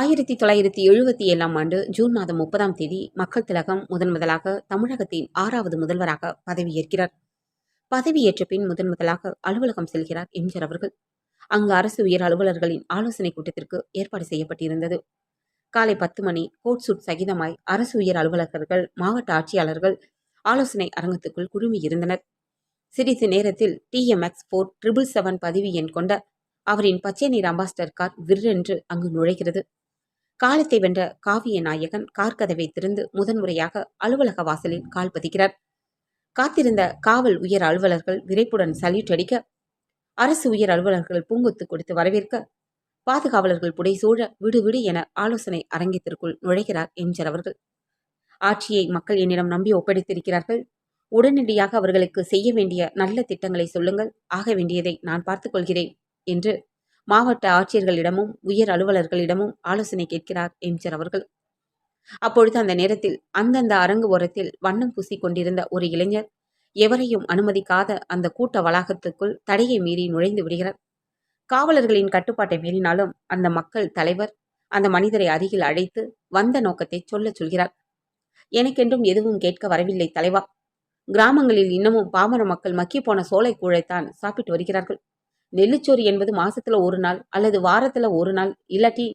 ஆயிரத்தி தொள்ளாயிரத்தி எழுபத்தி ஏழாம் ஆண்டு ஜூன் மாதம் முப்பதாம் தேதி மக்கள் திலகம் முதன் முதலாக தமிழகத்தின் ஆறாவது முதல்வராக பதவியேற்கிறார். பதவியேற்ற பின் முதன் முதலாக அலுவலகம் செல்கிறார் எம்ஜிஆர் அவர்கள். அங்கு அரசு உயர் அலுவலர்களின் ஆலோசனை கூட்டத்திற்கு ஏற்பாடு செய்யப்பட்டிருந்தது. காலை பத்து மணி கோட் சூட் சகிதமாய் அரசு உயர் அலுவலர்கள் மாவட்ட ஆட்சியாளர்கள் ஆலோசனை அரங்கத்துக்குள் குழுமியிருந்தனர். சிறிது நேரத்தில் டிஎம்எக்ஸ் போர் ட்ரிபிள் செவன் பதிவு எண் கொண்ட அவரின் பச்சை நீர் அம்பாஸ்டர் கார் விற்றென்று அங்கு நுழைகிறது. காலத்தை வென்ற காவிய நாயகன் கார்கதவை திறந்து முதன்முறையாக அலுவலக வாசலில் கால் பதிக்கிறார். காத்திருந்த காவல் உயர் அலுவலர்கள் விரைப்புடன் சல்யூட் அடிக்க அரசு உயர் அலுவலர்கள் பூங்கொத்து கொடுத்து வரவேற்க பாதுகாவலர்கள் புடைசூழ விடு விடு என ஆலோசனை அரங்கத்திற்குள் நுழைகிறார் எம்ஜர் அவர்கள். ஆட்சியை மக்கள் என்னிடம் நம்பி ஒப்படைத்திருக்கிறார்கள். உடனடியாக அவர்களுக்கு செய்ய வேண்டிய நல்ல திட்டங்களை சொல்லுங்கள். ஆக வேண்டியதை நான் பார்த்துக் கொள்கிறேன் என்று மாவட்ட ஆட்சியர்களிடமும் உயர் அலுவலர்களிடமும் ஆலோசனை கேட்கிறார் எம்ஜிஆர் அவர்கள். அப்பொழுது அந்த நேரத்தில் அந்தந்த அரங்கு ஓரத்தில் வண்ணம் பூசி கொண்டிருந்த ஒரு இளைஞர் எவரையும் அனுமதிக்காத அந்த கூட்ட வளாகத்துக்குள் தடையை மீறி நுழைந்து விடுகிறார். காவலர்களின் கட்டுப்பாட்டை மீறினாலும் அந்த மக்கள் தலைவர் அந்த மனிதரை அருகில் அழைத்து வந்த நோக்கத்தை சொல்லச் சொல்கிறார். எனக்கென்றும் எதுவும் கேட்க வரவில்லை தலைவா. கிராமங்களில் இன்னமும் பாமர மக்கள் மக்கி போன சோலை கூழைத்தான் சாப்பிட்டு வருகிறார்கள். நெல்லுச்சோறு என்பது மாசத்துல ஒரு நாள் அல்லது வாரத்துல ஒரு நாள் இல்லாட்டி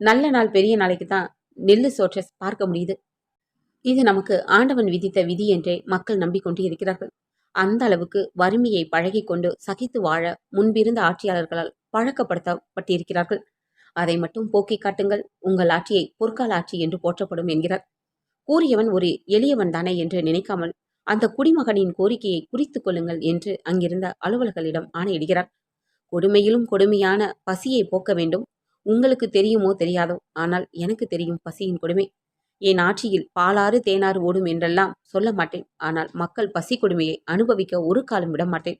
நல்ல நாள் பெரிய நாளைக்கு தான் நெல்லு சோற்றை பார்க்க முடியுது. இது நமக்கு ஆண்டவன் விதித்த விதி என்றே மக்கள் நம்பிக்கொண்டு இருக்கிறார்கள். அந்த அளவுக்கு வறுமையை பழகி கொண்டு சகித்து வாழ முன்பிருந்த ஆட்சியாளர்களால் பழக்கப்படுத்தப்பட்டிருக்கிறார்கள் அதை மட்டும் போக்கி காட்டுங்கள். உங்கள் ஆட்சியை பொற்கால ஆட்சி என்று போற்றப்படும் என்கிறார். கூறியவன் ஒரு எளியவன் தானே என்று நினைக்காமல் அந்த குடிமகனின் கோரிக்கையை குறித்து கொள்ளுங்கள் என்று அங்கிருந்த அலுவலர்களிடம் ஆணையிடுகிறார். கொடுமையிலும் கொடுமையான பசியை போக்க வேண்டும். உங்களுக்கு தெரியுமோ தெரியாதோ? ஆனால் எனக்கு தெரியும் பசியின் கொடுமை. என் ஆட்சியில் பாலாறு தேனாறு ஓடும் என்றெல்லாம் சொல்ல மாட்டேன். ஆனால் மக்கள் பசி கொடுமையை அனுபவிக்க ஒரு காலம் விட மாட்டேன்.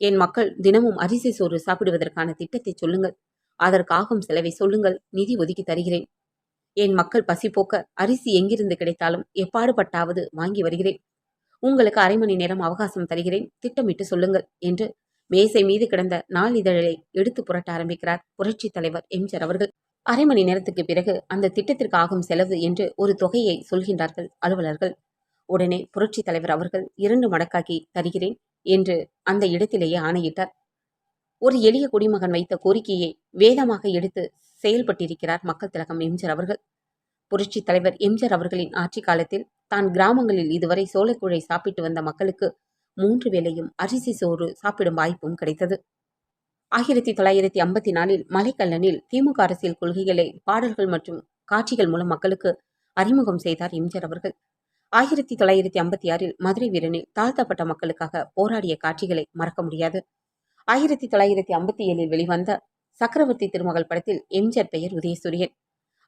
என் மக்கள் தினமும் அரிசி சோறு சாப்பிடுவதற்கான திட்டத்தை சொல்லுங்கள். அதற்காகும் செலவை சொல்லுங்கள். நிதி ஒதுக்கி தருகிறேன். என் மக்கள் பசி போக்க அரிசி எங்கிருந்து கிடைத்தாலும் எப்பாடுபட்டாவது வாங்கி வருகிறேன். உங்களுக்கு அரை மணி நேரம் அவகாசம் தருகிறேன். திட்டமிட்டு சொல்லுங்கள் என்று மேசை மீது கிடந்த நாளிதழை எடுத்து புரட்ட ஆரம்பிக்கிறார் புரட்சி தலைவர் எம்ஜர் அவர்கள். அரை மணி நேரத்துக்கு பிறகு அந்த திட்டத்திற்கு ஆகும் செலவு என்று ஒரு தொகையை சொல்கின்றார்கள் அலுவலர்கள். உடனே புரட்சி தலைவர் அவர்கள் இரண்டு மடக்காக்கி தருகிறேன் என்று அந்த இடத்திலேயே ஆணையிட்டார். ஒரு எளிய குடிமகன் வைத்த கோரிக்கையை வேதமாக எடுத்து செயல்பட்டிருக்கிறார் மக்கள் திலகம் எம்ஜர் அவர்கள். புரட்சி தலைவர் எம்ஜர் அவர்களின் ஆட்சி காலத்தில் தான் கிராமங்களில் இதுவரை சோளக்குழை சாப்பிட்டு வந்த மக்களுக்கு மூன்று வேளையும் அரிசி சோறு சாப்பிடும் வாய்ப்பும் கிடைத்தது. ஆயிரத்தி தொள்ளாயிரத்தி ஐம்பத்தி நாலில் மலைக்கல்லனில் திமுக அரசியல் கொள்கைகளை பாடல்கள் மற்றும் காட்சிகள் மூலம் மக்களுக்கு அறிமுகம் செய்தார் எம்ஜிஆர் அவர்கள். ஆயிரத்தி தொள்ளாயிரத்தி ஐம்பத்தி ஆறில் மதுரை வீரனில் தாழ்த்தப்பட்ட மக்களுக்காக போராடிய காட்சிகளை மறக்க முடியாது. ஆயிரத்தி தொள்ளாயிரத்தி ஐம்பத்தி ஏழில் வெளிவந்த சக்கரவர்த்தி திருமகள் படத்தில் எம்ஜிஆர் பெயர் உதயசூரியன்.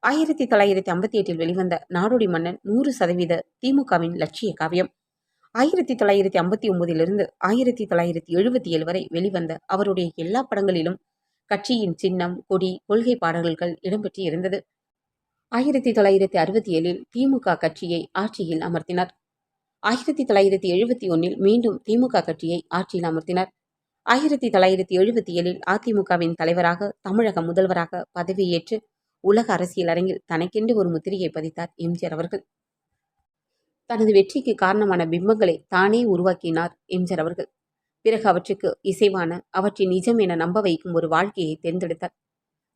ஆயிரத்தி தொள்ளாயிரத்தி ஐம்பத்தி எட்டில் வெளிவந்த நாடோடி மன்னன் நூறு சதவீத திமுகவின் லட்சிய காவியம். ஆயிரத்தி தொள்ளாயிரத்தி ஐம்பத்தி ஒன்பதிலிருந்து ஆயிரத்தி தொள்ளாயிரத்தி எழுபத்தி ஏழு வரை வெளிவந்த அவருடைய எல்லா படங்களிலும் கட்சியின் சின்னம் கொடி கொள்கை பாடல்கள் இடம்பெற்று இருந்தது ஆயிரத்தி தொள்ளாயிரத்தி அறுபத்தி ஏழில் திமுக கட்சியை ஆட்சியில் அமர்த்தினார். ஆயிரத்தி தொள்ளாயிரத்தி எழுபத்தி ஒன்னில் மீண்டும் திமுக கட்சியை ஆட்சியில் அமர்த்தினார். ஆயிரத்தி தொள்ளாயிரத்தி எழுபத்தி ஏழில் அதிமுகவின் தலைவராக தமிழக முதல்வராக பதவியேற்று உலக அரசியல் அரங்கில் தனக்கென்று ஒரு முத்திரையை பதித்தார் எம்ஜிஆர் அவர்கள். தனது வெற்றிக்கு காரணமான பிம்பங்களை தானே உருவாக்கினார் எம்ஜர் அவர்கள். பிறகு அவற்றுக்கு இசைவான அவற்றின் நிஜம் என நம்ப வைக்கும் ஒரு வாழ்க்கையை தேர்ந்தெடுத்தார்.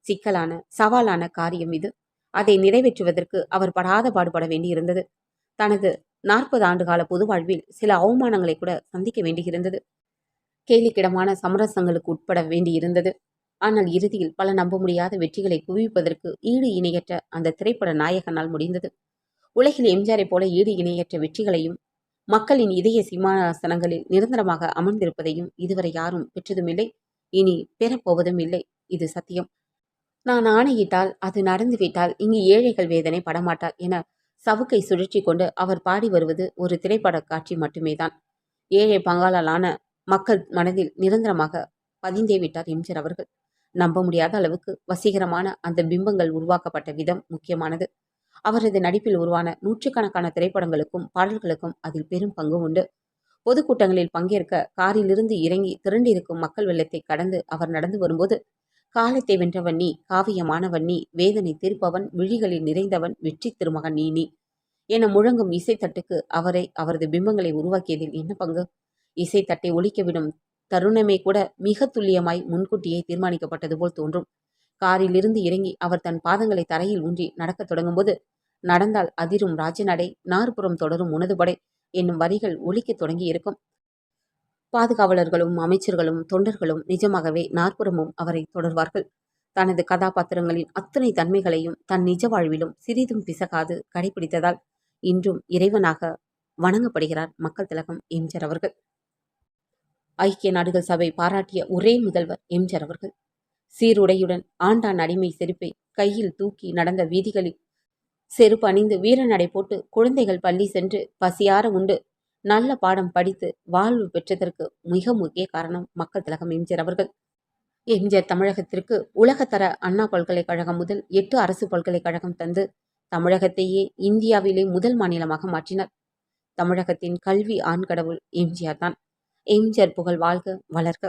சிக்கலான சவாலான காரியம் இது. அதை நிறைவேற்றுவதற்கு அவர் படாத பாடுபட வேண்டியிருந்தது. தனது நாற்பது ஆண்டுகால பொது வாழ்வில் சில அவமானங்களை கூட சந்திக்க வேண்டியிருந்தது. கேலிக்கிடமான சமரசங்களுக்கு உட்பட வேண்டியிருந்தது. ஆனால் இறுதியில் பல நம்ப முடியாத வெற்றிகளை குவிப்பதற்கு ஈடு இணையற்ற அந்த திரைப்பட நாயகனால் முடிந்தது. உலகில் எம்ஜிஆரை போல ஈடு இணையற்ற வெற்றிகளையும் மக்களின் இதய சிம்மாசனங்களில் நிரந்தரமாக அமர்ந்திருப்பதையும் இதுவரை யாரும் பெற்றதுமில்லை. இனி பெறப்போவதும் இல்லை. இது சத்தியம். நான் ஆணையிட்டால் அது நடந்துவிட்டால் இங்கு ஏழைகள் வேதனை படமாட்டார் என சவுக்கை சுழற்றி கொண்டு அவர் பாடி வருவது ஒரு திரைப்பட காட்சி மட்டுமே தான் ஏழை பங்காளாலான மக்கள் மனதில் நிரந்தரமாக பதிந்தே விட்டார் எம்ஜிஆர் அவர்கள். நம்ப முடியாத அளவுக்கு வசீகரமான அந்த பிம்பங்கள் உருவாக்கப்பட்ட விதம் முக்கியமானது. அவரது நடிப்பில் உருவான நூற்றுக்கணக்கான திரைப்படங்களுக்கும் பாடல்களுக்கும் அதில் பெரும் பங்கு உண்டு. பொதுக்கூட்டங்களில் பங்கேற்க காரிலிருந்து இறங்கி திரண்டிருக்கும் மக்கள் வெள்ளத்தை கடந்து அவர் நடந்து வரும்போது காலத்தை வென்றவன் நீ காவியமானவன் நீ வேதனை தீர்ப்பவன் விழிகளில் நிறைந்தவன் வெற்றி திருமகன் நீ நீ என முழங்கும் இசைத்தட்டுக்கு அவரை அவரது பிம்பங்களை உருவாக்கியதில் என்ன பங்கு? இசைத்தட்டை ஒலிக்கவிடும் தருணமே கூட மிக துல்லியமாய் முன்கூட்டியே தீர்மானிக்கப்பட்டது போல் தோன்றும். காரிலிருந்து இறங்கி அவர் தன் பாதங்களை தரையில் ஊன்றி நடக்கத் தொடங்கும்போது நடந்தால் அதிரும் ராஜநடை நாற்புறம் தொடரும் உணதுபடை என்னும் வரிகள் ஒலிக்கத் தொடங்கி இருக்கும் பாதுகாவலர்களும் அமைச்சர்களும் தொண்டர்களும் நிஜமாகவே நாற்புறமும் அவரை தொடர்வார்கள். தனது கதாபாத்திரங்களின் அத்தனை தன்மைகளையும் தன் நிஜ வாழ்விலும் சிறிதும் பிசகாது கடைபிடித்ததால் இன்றும் இறைவனாக வணங்கப்படுகிறார் மக்கள் திலகம் எம்ஜர் அவர்கள் ஐக்கிய நாடுகள் சபை பாராட்டிய ஒரே முதல்வர் எம்ஜர் அவர்கள் சீருடையுடன் ஆண்டான் அடிமை செருப்பை கையில் தூக்கி நடந்த வீதிகளில் செருப்பு அணிந்து வீரநடை போட்டு குழந்தைகள் பள்ளி சென்று பசியார உண்டு. நல்ல பாடம் படித்து வாழ்வு பெற்றதற்கு மிக முக்கிய காரணம் மக்கள் திலகம் எம்ஜிஆர் அவர்கள். எம்ஜிஆர் தமிழகத்திற்கு உலகத்தர அண்ணா பல்கலைக்கழகம் முதல் எட்டு அரசு பல்கலைக்கழகம் தந்து தமிழகத்தையே இந்தியாவிலே முதல் மாநிலமாக மாற்றினார். தமிழகத்தின் கல்வி ஆண்கடவுள் எம்ஜிஆர் தான். எம்ஜிஆர் புகழ் வாழ்க வளர்க.